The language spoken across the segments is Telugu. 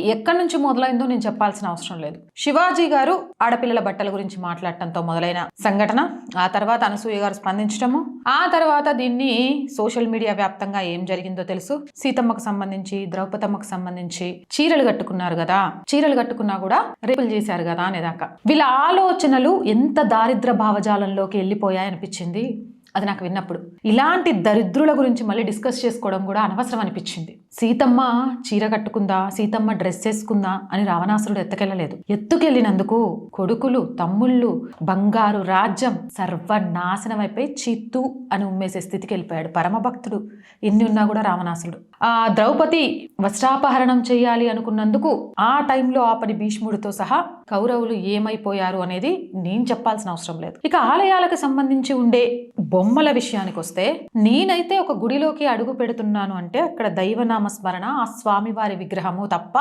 ఎక్కడి నుంచి మొదలైందో నేను చెప్పాల్సిన అవసరం లేదు. శివాజీ గారు ఆడపిల్లల బట్టల గురించి మాట్లాడటంతో మొదలైన సంఘటన ఆ తర్వాత అనసూయ గారు స్పందించడము ఆ తర్వాత దీన్ని సోషల్ మీడియా వ్యాప్తంగా ఏం జరిగిందో తెలుసు. సీతమ్మకు సంబంధించి ద్రౌపదమ్మకు సంబంధించి చీరలు కట్టుకున్నారు కదా. చీరలు కట్టుకున్నా కూడా రేపులు చేశారు కదా అనేదాకా. వీళ్ళ ఆలోచనలు ఎంత దారిద్ర భావజాలంలోకి వెళ్ళిపోయాయనిపించింది. అది నాకు విన్నప్పుడు. ఇలాంటి దరిద్రుల గురించి మళ్ళీ డిస్కస్ చేసుకోవడం కూడా అనవసరం అనిపించింది. సీతమ్మ చీర కట్టుకుందా? సీతమ్మ డ్రెస్ వేసుకుందా? అని రావణాసురుడు ఎత్తుకెళ్ళలేదు. ఎత్తుకెళ్ళినందుకు కొడుకులు తమ్ముళ్ళు బంగారు రాజ్యం సర్వనాశనం అయిపోయి చిత్తు అని ఉమ్మేసే స్థితికి వెళ్ళిపోయాడు పరమభక్తుడు. ఇన్ని ఉన్నా కూడా రావణాసురుడు. ఆ ద్రౌపది వస్త్రాపహరణం చేయాలి అనుకున్నందుకు ఆ టైంలో ఆపని భీష్ముడితో సహా కౌరవులు ఏమైపోయారు అనేది నేను చెప్పాల్సిన అవసరం లేదు. ఇక ఆలయాలకు సంబంధించి ఉండే బొమ్మల విషయానికి వస్తే నేనైతే ఒక గుడిలోకి అడుగు పెడుతున్నాను అంటే అక్కడ దైవనామ స్మరణ ఆ స్వామివారి విగ్రహము తప్ప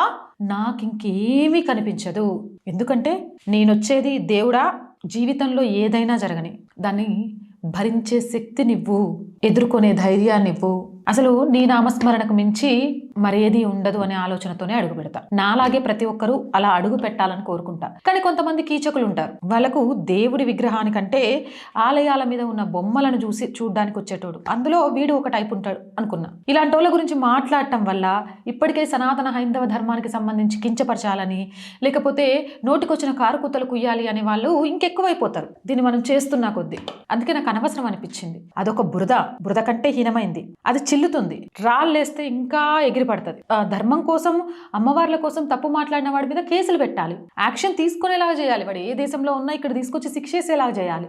నాకింకేమీ కనిపించదు. ఎందుకంటే నేనొచ్చేది దేవుడా జీవితంలో ఏదైనా జరగని. దాన్ని భరించే శక్తినివ్వు ఎదుర్కొనే ధైర్యాన్నివ్వు అసలు నీ నామస్మరణకు మించి మరేది ఉండదు అనే ఆలోచనతోనే అడుగు పెడతా. నాలాగే ప్రతి ఒక్కరూ అలా అడుగు పెట్టాలని కోరుకుంటా. కానీ కొంతమంది కీచకులు ఉంటారు వాళ్ళకు దేవుడి విగ్రహానికంటే ఆలయాల మీద ఉన్న బొమ్మలను చూసి చూడ్డానికి వచ్చేటోడు. అందులో వీడు ఒక టైప్ ఉంటాడు అనుకున్నా. ఇలాంటి వాళ్ళ గురించి మాట్లాడటం వల్ల ఇప్పటికే సనాతన హైందవ ధర్మానికి సంబంధించి కించపరచాలని లేకపోతే నోటికొచ్చిన కారు కుత్తలు కుయ్యాలి అనే వాళ్ళు ఇంకెక్కువైపోతారు. దీన్ని మనం చేస్తున్నా కొద్దీ. అందుకే నాకు అనవసరం అనిపించింది. అదొక బురద. బురద కంటే హీనమైంది. అది చిల్లుతుంది. రాళ్ళేస్తే ఇంకా ఎగిరి పడుతుంది. ధర్మం కోసం అమ్మవార్ల కోసం తప్పు మాట్లాడిన వాడి మీద కేసులు పెట్టాలి. యాక్షన్ తీసుకునేలాగా చేయాలి వాడు. ఏ దేశంలో ఉన్నా ఇక్కడ తీసుకొచ్చి శిక్షేసేలాగా చేయాలి.